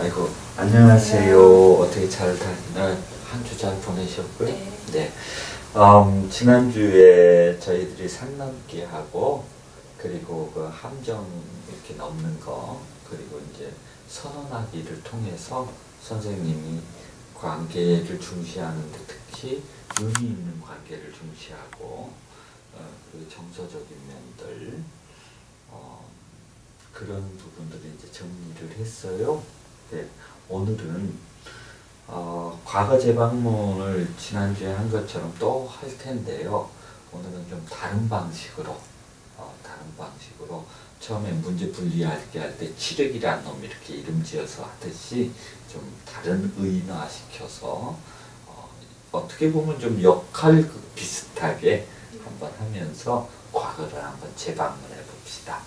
아이고 안녕하세요. 어떻게 잘 한주 잘 보내셨고요? 네. 네. 음, 지난주에 저희들이 산 넘기 하고 그리고 그 함정 이렇게 넘는 거 그리고 이제 선언하기를 통해서 선생님이 관계를 중시하는데 특히 의미 있는 관계를 중시하고 어, 그리고 정서적인 면들 어, 그런 부분들을 이제 정리를 했어요. 네, 오늘은 어, 과거 재방문을 지난주에 한 것처럼 또 할 텐데요. 오늘은 좀 다른 방식으로, 어, 다른 방식으로 처음에 문제 분리하게 할때 치력이라는 놈 이렇게 이름 지어서 하듯이 좀 다른 의인화 시켜서 어, 어떻게 보면 좀 역할극 비슷하게 한번 하면서 과거를 한번 재방문해 봅시다.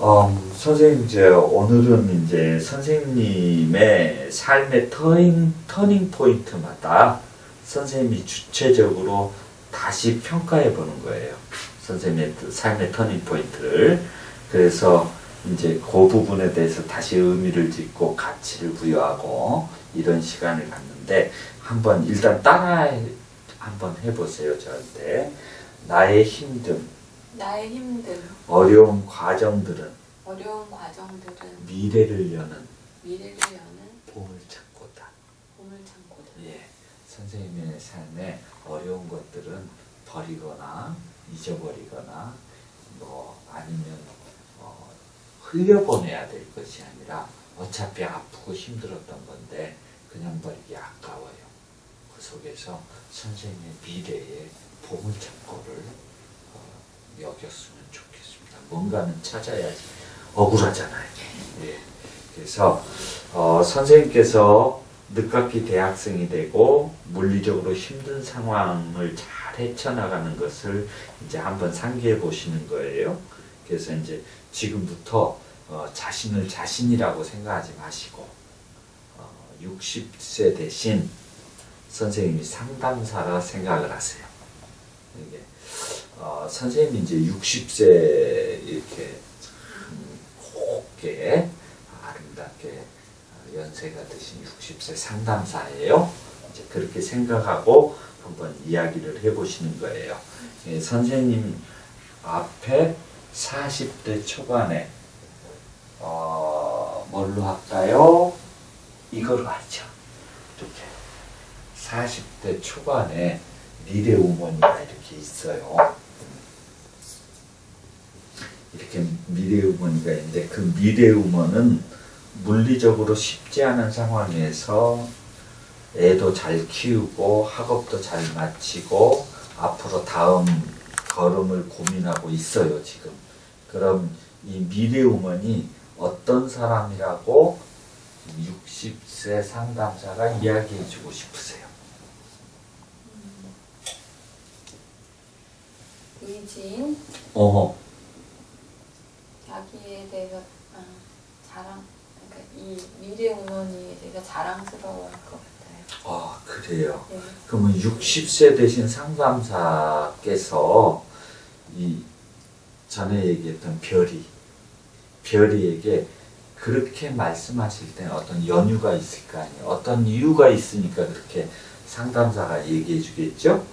어, 선생님 이제 오늘은 이제 선생님의 삶의 터닝 터닝 포인트마다 선생님이 주체적으로 다시 평가해 보는 거예요. 선생님의 그 삶의 터닝 포인트를. 그래서 이제 그 부분에 대해서 다시 의미를 짓고 가치를 부여하고 이런 시간을 갖는데 한번 일단 따라 한번 해보세요 저한테. 나의 힘듦 나의 힘듦, 어려운 과정들은 어려운 과정들은 미래를 여는 미래를 여는 봄을 찾고다. 봄을 참고다. 예, 선생님의 삶에 어려운 것들은 버리거나 잊어버리거나 뭐 아니면 어, 흘려보내야 될 것이 아니라 어차피 아프고 힘들었던 건데 그냥 버리기 아까워요. 그 속에서 선생님의 미래의 봄을 찾고를 어, 여겼으면 좋겠습니다. 뭔가는 찾아야지 억울하잖아요. 예. 그래서 어, 선생님께서 늦깎이 대학생이 되고 물리적으로 힘든 상황을 잘 헤쳐나가는 것을 이제 한번 상기해 보시는 거예요. 그래서 이제 지금부터 어, 자신을 자신이라고 생각하지 마시고 어, 60세 대신 선생님이 상담사라 생각을 하세요. 이게 어, 선생님이 이제 60세 이렇게 참 곱게 아름답게 연세가 드신 60세 상담사예요. 이제 그렇게 생각하고 한번 이야기를 해보시는 거예요. 예, 선생님 앞에 40대 초반에 어, 뭘로 할까요? 이거로 하죠. 이렇게 40대 초반에 미래 우먼이가 이렇게 있어요. 이렇게 미래 우먼이가 있는데 그 미래 우먼은 물리적으로 쉽지 않은 상황에서 애도 잘 키우고 학업도 잘 마치고 앞으로 다음 걸음을 고민하고 있어요 지금. 그럼 이 미래 우먼이 어떤 사람이라고 60세 상담사가 이야기해주고 싶으세요? 의진, 어, 자기에 대해서 아, 자랑, 그러니까 이 미래 우먼이에 대해서 자랑스러워할 것 같아요. 아 그래요. 네. 그러면 60세 되신 상담사께서 이 전에 얘기했던 별이 별이에게 그렇게 말씀하실 때는 어떤 연유가 있을 거 아니에요. 어떤 이유가 있으니까 그렇게 상담사가 얘기해 주겠죠?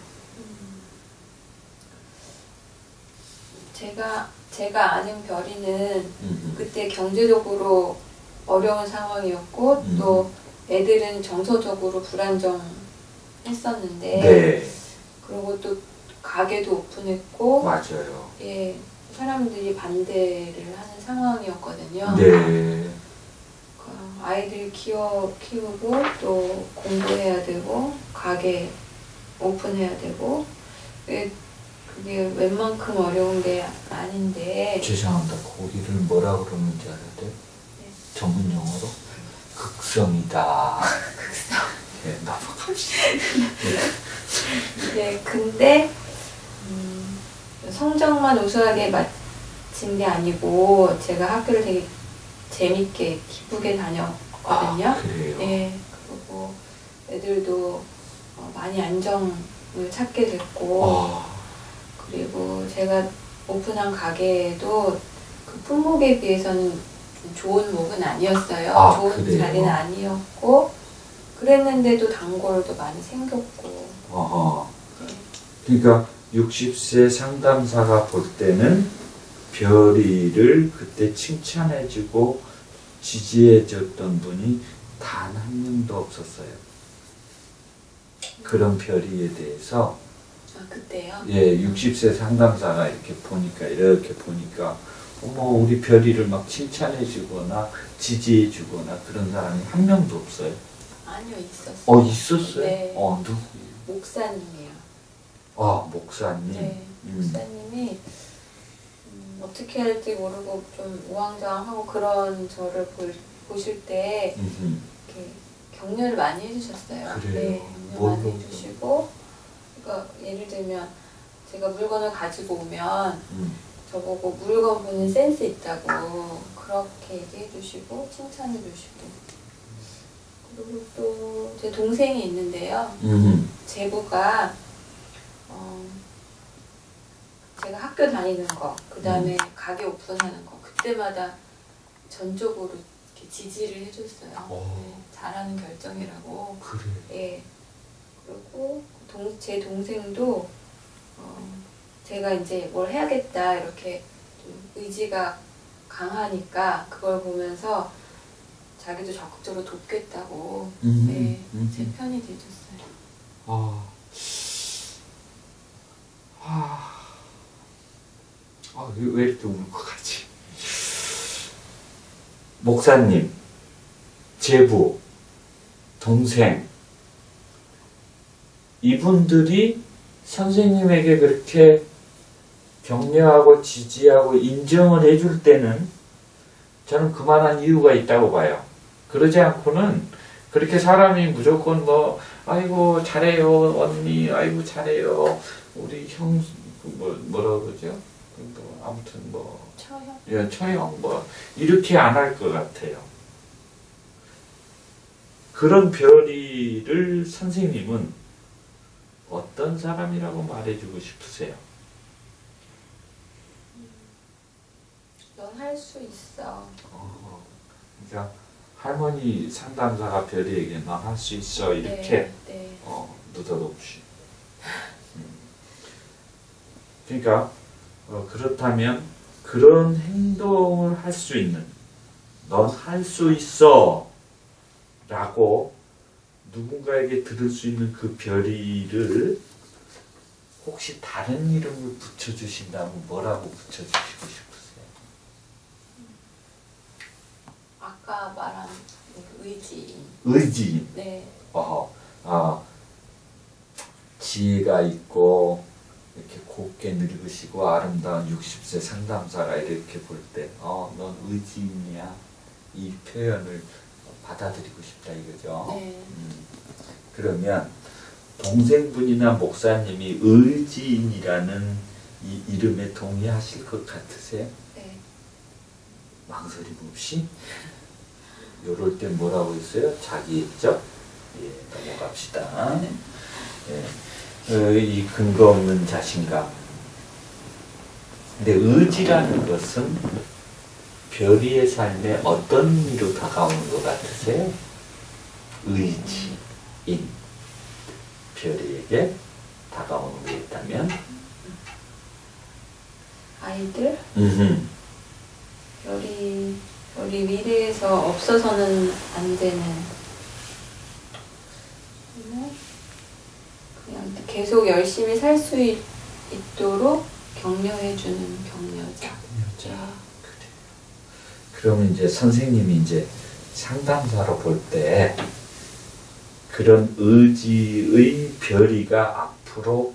제가 제가 아는 별이는 음, 그때 경제적으로 어려운 상황이었고 음. 또 애들은 정서적으로 불안정했었는데 네, 그리고 또 가게도 오픈했고 맞아요. 예 사람들이 반대를 하는 상황이었거든요. 네, 그 아이들 키워 키우고 또 공부해야 되고 가게 오픈해야 되고 예, 그게 웬만큼 어려운 게 아닌데 죄송합니다. 거기를 뭐라 그러는지 알아야 돼? 네. 전문 용어로 극성이다. 극성. 네, 넘어갑시다. 네, 근데 음, 성적만 우수하게 마친 게 아니고 제가 학교를 되게 재밌게 기쁘게 다녔거든요. 아, 그래요. 예, 그리고 애들도 어, 많이 안정을 찾게 됐고 아, 그리고 제가 오픈한 가게에도 그 품목에 비해서는 좋은 목은 아니었어요. 아, 좋은 그래요? 자리는 아니었고 그랬는데도 단골도 많이 생겼고 어허. 네. 그러니까 60세 상담사가 볼 때는 별이를 그때 칭찬해주고 지지해줬던 분이 단 한 명도 없었어요. 그런 별이에 대해서 아 그때요? 예, 60세 상담사가 이렇게 보니까 이렇게 보니까 어머 우리 별이를 막 칭찬해주거나 지지해주거나 그런 사람이 한 명도 없어요. 아니요 있었어요. 어 있었어요? 네. 어 누구? 목사님이요. 아 목사님. 네, 음. 목사님이 음, 어떻게 할지 모르고 좀 우왕좌왕하고 그런 저를 볼, 보실 때 음흠. 이렇게 격려를 많이 해주셨어요. 그래요? 네, 격려? 많이 해주시고, 그러니까 예를 들면 제가 물건을 가지고 오면 음. 저보고 물건 보는 센스 있다고 그렇게 얘기해 주시고 칭찬해 주시고. 그리고 또 제 동생이 있는데요. 음. 제부가 어, 제가 학교 다니는 거, 그 다음에 가게 오픈하는 거 그때마다 전적으로 이렇게 지지를 해줬어요. 오. 네, 잘하는 결정이라고. 그래. 예. 그리고 동, 제 동생도 어, 제가 이제 뭘 해야겠다 이렇게 좀 의지가 강하니까 그걸 보면서 자기도 적극적으로 돕겠다고 음. 네, 음. 제 편이 돼줬어요. 아. 아. 아, 왜, 왜 이렇게 울컥하지? 목사님, 제부, 동생, 이분들이 선생님에게 그렇게 격려하고 지지하고 인정을 해줄 때는 저는 그만한 이유가 있다고 봐요. 그러지 않고는 그렇게 사람이 무조건 뭐 아이고 잘해요 언니 아이고 잘해요 우리 형 뭐 뭐라 그러죠 뭐 아무튼 뭐 처형. 예, 처형 뭐 이렇게 안 할 것 같아요. 그런 별이를 선생님은 어떤 사람이라고 말해주고 싶으세요? 넌 할 수 있어. 어, 그러니까 할머니 상담사가 별이에게 넌 할 수 있어 이렇게 네, 네. 어, 느닷없이. 음. 그러니까 어, 그렇다면 그런 행동을 할 수 있는 넌 할 수 있어 라고 누군가에게 들을 수 있는 그 별이를 혹시 다른 이름을 붙여주신다면 뭐라고 붙여주시고 싶으세요? 아까 말한 그 의지인. 의지인. 네. 어허, 아, 지혜가 있고, 이렇게 곱게 늙으시고 아름다운 60세 상담사가 이렇게 볼 때, 어, 넌 의지인이야. 이 표현을 받아들이고 싶다 이거죠. 네. 음, 그러면 동생분이나 목사님이 의지인이라는 이 이름에 동의하실 것 같으세요? 네. 망설임 없이? 요럴 때 뭐라고 했어요? 자기 있죠? 예, 넘어갑시다. 예. 어, 이 근거 없는 자신감. 근데 의지라는 것은 별이의 삶에 어떤 의미로 다가오는 것 같으세요? 의지인. 별이에게 다가오는 게 있다면? 아이들 음흠. 별이 별이 미래에서 없어서는 안 되는 그냥 계속 열심히 살 수 있도록 격려해주는 격려자. 여자 그러면 이제 선생님이 이제 상담사로 볼 때 그런 의지의 별이가 앞으로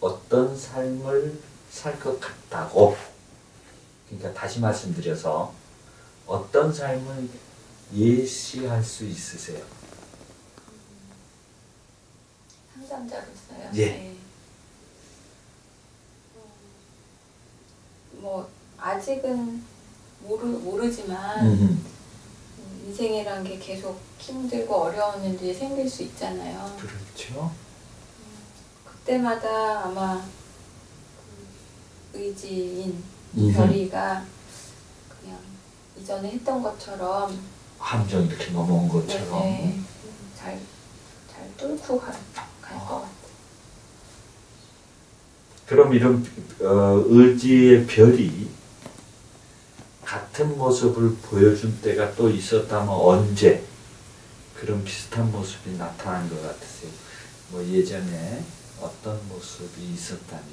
어떤 삶을 살 것 같다고 그러니까 다시 말씀드려서 어떤 삶을 예시할 수 있으세요? 상담자로서요. 예. 네. 음, 뭐 아직은 모르 모르지만. 음, 인생이란 게 계속 힘들고 어려운 일들이 생길 수 있잖아요. 그렇죠. 그때마다 아마 그 의지인. 별이가 그냥 이전에 했던 것처럼 함정 이렇게 넘어온 것처럼. 네, 잘, 잘 뚫고 갈것 같아요. 그럼 이런 어, 의지의 별이 같은 모습을 보여준 때가 또 있었다면 언제 그런 비슷한 모습이 나타난 것 같으세요? 뭐 예전에 어떤 모습이 있었다면?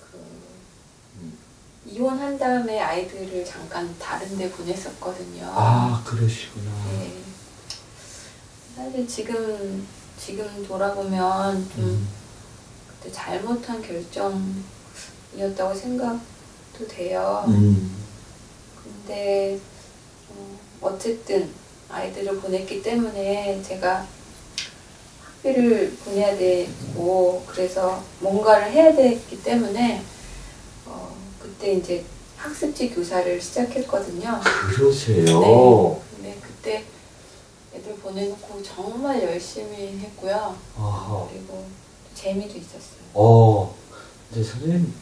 그 음. 이혼한 다음에 아이들을 잠깐 다른 데 보냈었거든요. 아 그러시구나. 네. 사실 지금 지금 돌아보면 좀 음. 그때 잘못한 결정 이었다고 생각도 돼요. 음. 근데 어, 어쨌든 아이들을 보냈기 때문에 제가 학비를 보내야 되고 그래서 뭔가를 해야 됐기 때문에 어, 그때 이제 학습지 교사를 시작했거든요. 그러세요. 근데 그때 애들 보내놓고 정말 열심히 했고요. 아하. 그리고 재미도 있었어요. 어, 근데 선생님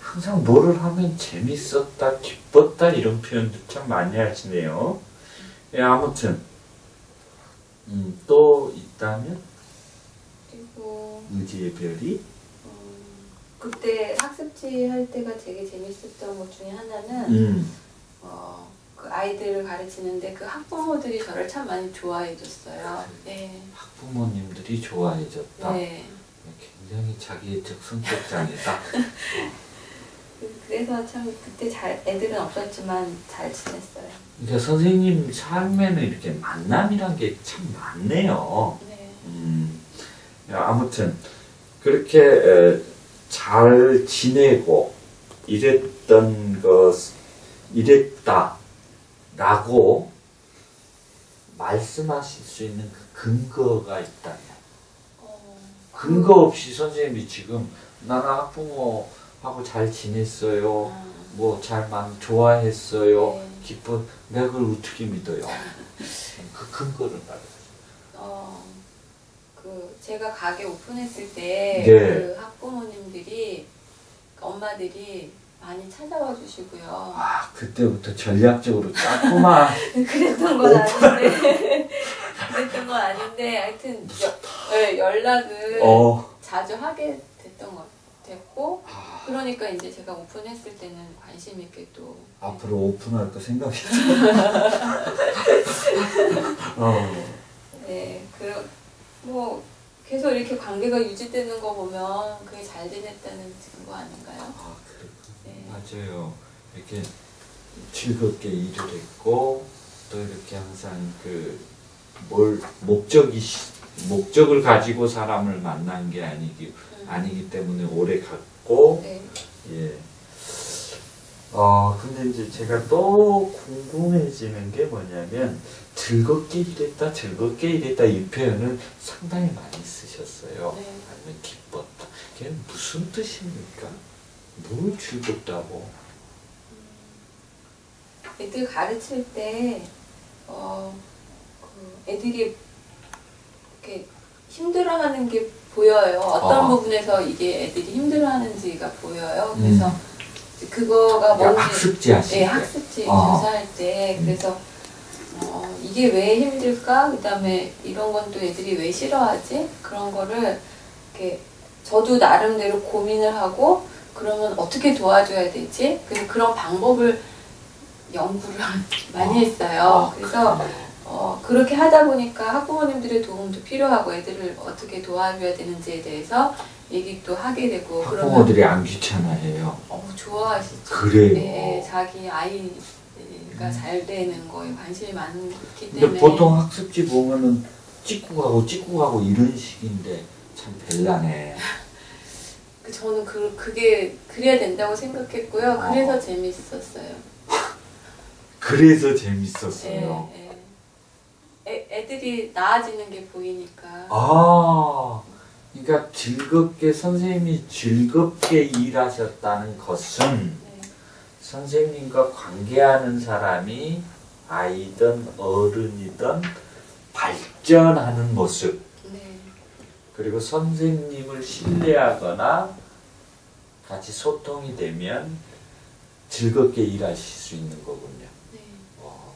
항상 뭐를 하면 재밌었다, 기뻤다 이런 표현도 참 많이 하시네요. 예, 아무튼 음, 또 있다면 그리고 의지의 별이 음, 그때 학습지 할 때가 되게 재밌었던 것 중에 하나는 음, 어, 그 아이들을 가르치는데 그 학부모들이 저를 참 많이 좋아해 줬어요. 네. 학부모님들이 좋아해 줬다. 네. 굉장히 자기애적 성격장이다. 그- 그래서 참 그때 잘 애들은 없었지만 잘 지냈어요. 그러니까 선생님 삶에는 이렇게 만남이란 게 참 많네요. 네. 음, 야, 아무튼 그렇게 에, 잘 지내고 이랬던 것 이랬다라고 말씀하실 수 있는 그 근거가 있다면 어, 근거 없이 선생님이 지금 나는 학부모하고 잘 지냈어요. 아, 뭐 잘만 좋아했어요. 네. 기쁜 내가 그걸 어떻게 믿어요? 그 근거를 말해. 어, 그 제가 가게 오픈했을 때 네. 그 학부모님들이 그 엄마들이 많이 찾아와 주시고요. 아 그때부터 전략적으로 짰구만. 그랬던 건 아닌데 그랬던 건 아닌데 하여튼 여, 네, 연락을 어. 자주 하게 됐던 것 됐고 아, 그러니까 이제 제가 오픈했을 때는 관심 있게 또 앞으로 오픈할 거 생각했어. 어. 네, 그뭐 계속 이렇게 관계가 유지되는 거 보면 그게 잘 지냈다는 증거 아닌가요? 아. 네. 맞아요. 이렇게 즐겁게 일을 했고 또 이렇게 항상 그 뭘 목적이 시- 목적을 가지고 사람을 만난 게 아니기 음. 아니기 때문에 오래 갔고 네. 예. 어, 근데 이제 제가 또 궁금해지는 게 뭐냐면, 즐겁게 일했다, 즐겁게 일했다, 이 표현을 상당히 많이 쓰셨어요. 네. 아니면 기뻤다. 그게 무슨 뜻입니까? 뭘 즐겁다고? 애들 가르칠 때, 어, 그 애들이 이렇게 힘들어하는 게 보여요. 어떤 어. 부분에서 이게 애들이 힘들어하는지가 보여요. 그래서 그거가 음. 그러니까 뭔지, 학습지 하실 네, 때. 학습지 어. 조사할 때, 음. 그래서 어, 이게 왜 힘들까? 그 다음에 이런 건 또 애들이 왜 싫어하지? 그런 거를 이렇게 저도 나름대로 고민을 하고 그러면 어떻게 도와줘야 되지? 그래서 그런 방법을 연구를 많이 했어요. 아, 그래서? 어, 그렇게 하다 보니까 학부모님들의 도움도 필요하고 애들을 어떻게 도와줘야 되는지에 대해서 얘기도 하게 되고 학부모들이 안 귀찮아해요. 어, 좋아하시죠. 그래요. 네, 자기 아이가 음. 잘 되는 거에 관심이 많기 때문에 보통 학습지 보면은 찍고 가고 찍고 가고 이런 식인데 참 별나네. 그 저는 그, 그게 그래야 된다고 생각했고요. 어. 그래서 재밌었어요. 그래서 재밌었어요. 예, 예. 애, 애들이 나아지는 게 보이니까. 아, 그러니까 즐겁게 선생님이 즐겁게 일하셨다는 것은 네. 선생님과 관계하는 사람이 아이든 어른이든 발전하는 모습 네. 그리고 선생님을 신뢰하거나 같이 소통이 되면 즐겁게 일하실 수 있는 거군요. 네. 어,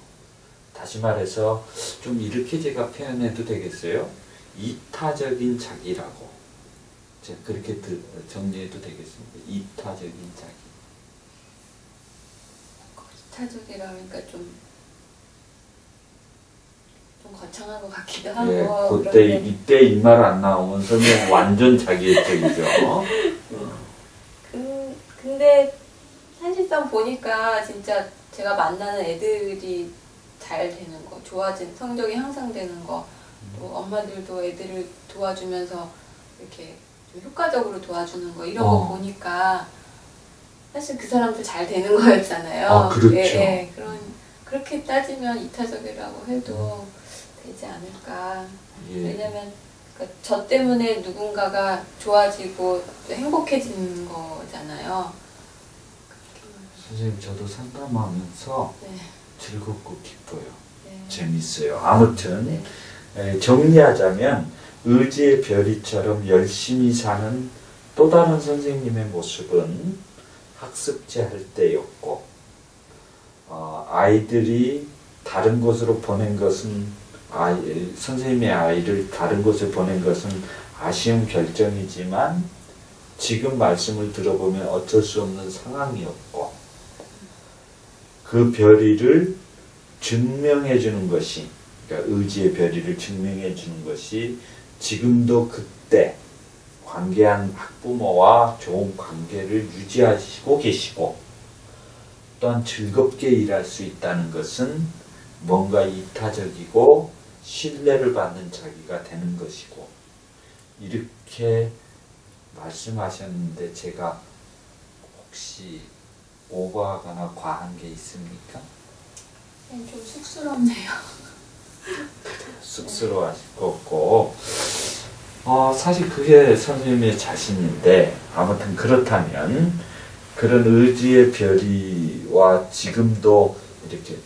다시 말해서 좀 이렇게 제가 표현해도 되겠어요? 이타적인 자기라고. 제가 그렇게 드- 정리해도 되겠습니다. 이타적인 자기. 이타적이라 그러니까 좀, 좀 거창한 것 같기도 하고. 예, 그때 그런데 이때 이말안 나오면 선생님 완전 자기애적이죠. 근, 근데 사실상 보니까 진짜 제가 만나는 애들이 잘 되는 거, 좋아진 성적이 향상되는 거, 또 엄마들도 애들을 도와주면서 이렇게 좀 효과적으로 도와주는 거 이런 어. 거 보니까 사실 그 사람도 잘 되는 거였잖아요. 아, 그렇죠. 예, 예. 그런 그렇게 따지면 이타적이라고 해도 되지 않을까. 예. 왜냐면 그러니까 저 때문에 누군가가 좋아지고 또 행복해지는 거잖아요. 선생님 저도 상담하면서 네, 즐겁고 기뻐요. 네. 재밌어요. 아무튼 네. 에, 정리하자면 의지의 별이처럼 열심히 사는 또 다른 선생님의 모습은 학습제 할 때였고 어, 아이들이 다른 곳으로 보낸 것은 아이, 선생님의 아이를 다른 곳에 보낸 것은 아쉬운 결정이지만 지금 말씀을 들어보면 어쩔 수 없는 상황이었고 그 별이를 증명해 주는 것이 그러니까 의지의 별이를 증명해 주는 것이 지금도 그때 관계한 학부모와 좋은 관계를 유지하시고 계시고 또한 즐겁게 일할 수 있다는 것은 뭔가 이타적이고 신뢰를 받는 자기가 되는 것이고 이렇게 말씀하셨는데 제가 혹시 오버하거나 과한 게 있습니까? 네, 좀 쑥스럽네요. 쑥스러워하실 거 없고 어, 사실 그게 선생님의 자신인데 아무튼 그렇다면 그런 의지의 별이와 지금도 이렇게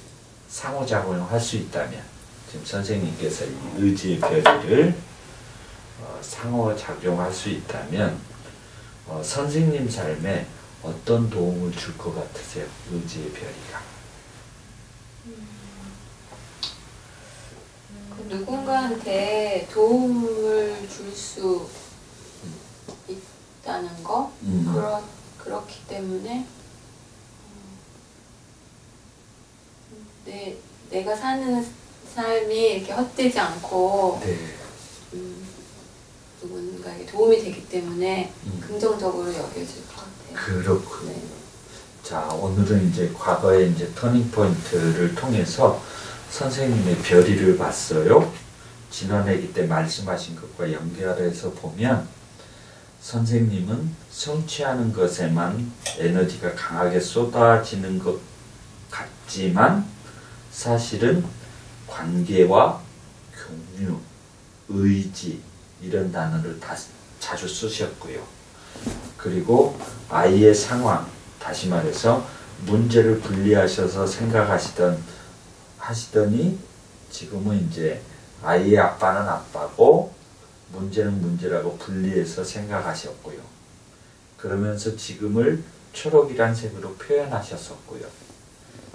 상호작용을 할수 있다면 지금 선생님께서 이 의지의 별이를 어, 상호작용할 수 있다면 어, 선생님 삶에 어떤 도움을 줄 것 같으세요? 의지의 별이가 그 누군가한테 도움을 줄 수 있다는 거 음. 그렇 그렇기 때문에 음, 내 내가 사는 삶이 이렇게 헛되지 않고 네. 음, 누군가에게 도움이 되기 때문에 음. 긍정적으로 여겨질 것 같아요. 그렇군요. 네. 자, 오늘은 이제 과거의 이제 터닝 포인트를 통해서 선생님의 별이를 봤어요. 지난해기 때 말씀하신 것과 연결해서 보면 선생님은 성취하는 것에만 에너지가 강하게 쏟아지는 것 같지만 사실은 관계와 공유, 의지 이런 단어를 다 자주 쓰셨고요. 그리고 아이의 상황, 다시 말해서 문제를 분리하셔서 생각하시던 하시더니 지금은 이제 아이의 아빠는 아빠고 문제는 문제라고 분리해서 생각하셨고요. 그러면서 지금을 초록이란 색으로 표현하셨었고요.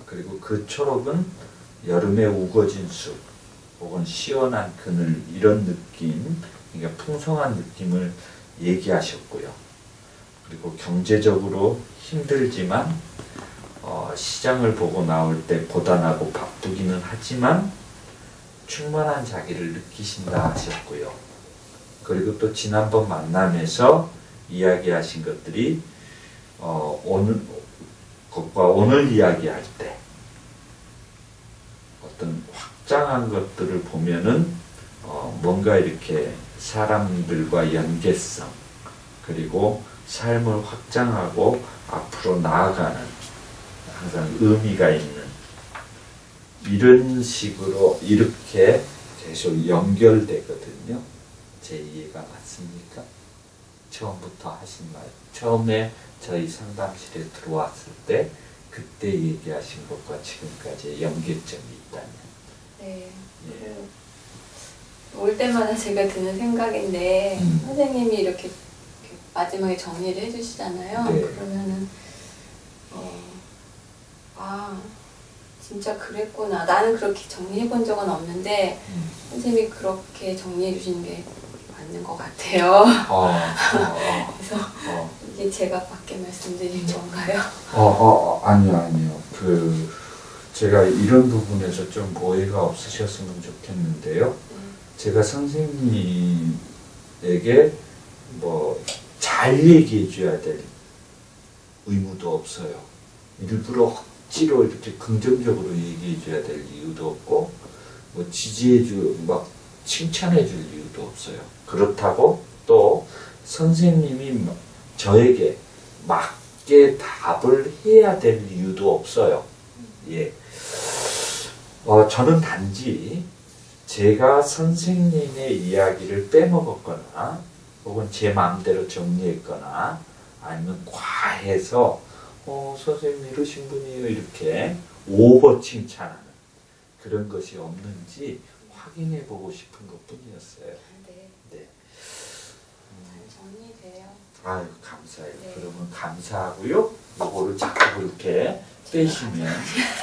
그리고 그 초록은 여름에 우거진 숲 혹은 시원한 그늘 이런 느낌, 그러니까 풍성한 느낌을 얘기하셨고요. 그리고 경제적으로 힘들지만 어, 시장을 보고 나올 때 고단하고 바쁘기는 하지만 충만한 자기를 느끼신다 하셨고요. 그리고 또 지난번 만남에서 이야기하신 것들이 어, 오늘 것과 오늘 이야기할 때 어떤 확장한 것들을 보면은 어, 뭔가 이렇게 사람들과 연계성 그리고 삶을 확장하고 앞으로 나아가는 항상 의미가 있는 이런 식으로 이렇게 계속 연결되거든요. 제 이해가 맞습니까? 처음부터 하신 말, 처음에 저희 상담실에 들어왔을 때 그때 얘기하신 것과 지금까지의 연결점이 있다면 네. 예. 그, 올 때마다 제가 드는 생각인데 음. 선생님이 이렇게, 이렇게 마지막에 정리를 해주시잖아요. 네. 그러면은 어, 아 진짜 그랬구나. 나는 그렇게 정리해 본 적은 없는데 음. 선생님이 그렇게 정리해 주시는 게 맞는 것 같아요. 어, 어, 그래서 어, 제가 밖에 말씀드린 건가요? 어, 어, 아니요, 아니요. 그, 제가 이런 부분에서 좀 오해가 없으셨으면 좋겠는데요. 제가 선생님에게 뭐 잘 얘기해 줘야 될 의무도 없어요. 일부러 억지로 이렇게 긍정적으로 얘기해 줘야 될 이유도 없고, 뭐 지지해 주, 막 칭찬해 줄 이유도 없어요. 그렇다고 또 선생님이 저에게 맞게 답을 해야 될 이유도 없어요. 예. 어, 저는 단지 제가 선생님의 이야기를 빼먹었거나 혹은 제 마음대로 정리했거나 아니면 과해서 어, 선생님 이러신 분이에요 이렇게 오버 칭찬하는 그런 것이 없는지 확인해 보고 싶은 것 뿐이었어요. 네, 네. 잘 정리돼요. 아유 감사해요. 네. 그러면 감사하고요. 요거를 자꾸 그렇게 빼시면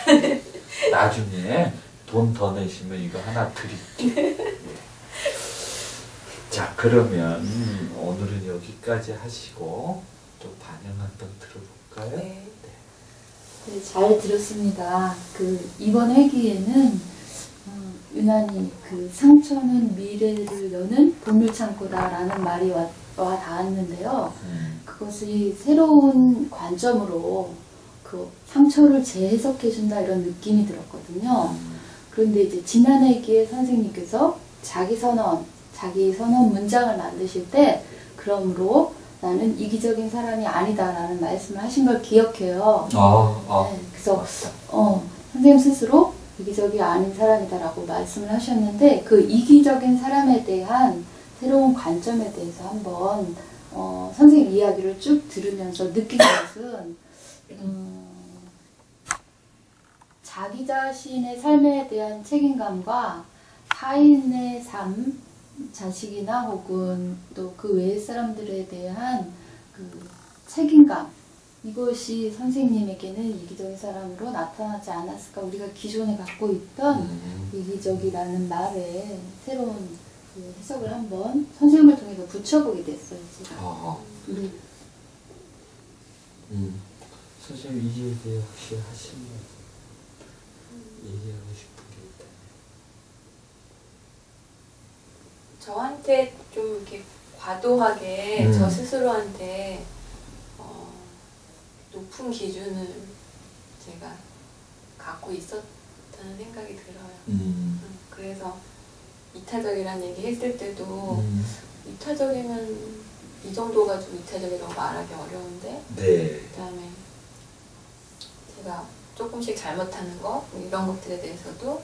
나중에 돈 더 내시면 이거 하나 드릴게요. 예. 자 그러면 오늘은 여기까지 하시고 또 반영 한번 들어볼까요? 네. 네, 잘 들었습니다. 그 이번 회기에는 어, 유난히 그 상처는 미래를 여는 보물 창고다라는 말이 와, 와 닿았는데요. 음, 그것이 새로운 관점으로 그 상처를 재해석해 준다 이런 느낌이 들었거든요. 음, 그런데 이제 지난 회기에 선생님께서 자기 선언, 자기 선언 문장을 만드실 때 그러므로 나는 이기적인 사람이 아니다라는 말씀을 하신 걸 기억해요. 아, 아, 네, 그래서. 어, 선생님 스스로 이기적이 아닌 사람이다라고 말씀을 하셨는데 그 이기적인 사람에 대한 새로운 관점에 대해서 한번 어, 선생님 이야기를 쭉 들으면서 느낀 것은 음, 자기 자신의 삶에 대한 책임감과 타인의 삶, 자식이나 혹은 또 그 외의 사람들에 대한 그 책임감 이것이 선생님에게는 이기적인 사람으로 나타나지 않았을까 우리가 기존에 갖고 있던 음, 이기적이라는 말에 새로운 그 해석을 한번 선생님을 통해서 붙여보게 됐어요 제가 아, 우리 음. 선생님 이 얘기 혹시 하시면 얘기하고 싶은 게 있다면 저한테 좀 이렇게 과도하게 음. 저 스스로한테 어, 높은 기준을 제가 갖고 있었다는 생각이 들어요. 음, 음, 그래서 이타적이라는 얘기 했을 때도 음, 이타적이면 이 정도 가지고 이타적이라고 말하기 어려운데 네. 그다음에 제가 조금씩 잘못하는 거뭐 이런 것들에 대해서도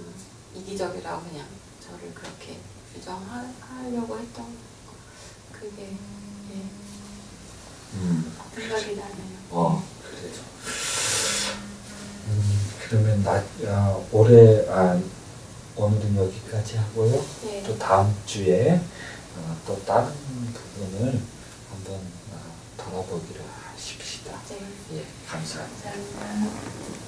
음, 이기적이라고 그냥 저를 그렇게 규정하려고 했던 그게 예, 음. 생각이 나네요. 어, 그래요. 음, 그러면 나, 아, 올해, 아, 오늘은 여기까지 하고요. 네. 또 다음 주에 어, 또 다른 부분을 한번 어, 돌아보기로 하십시다. 네. 예, 감사합니다. 감사합니다.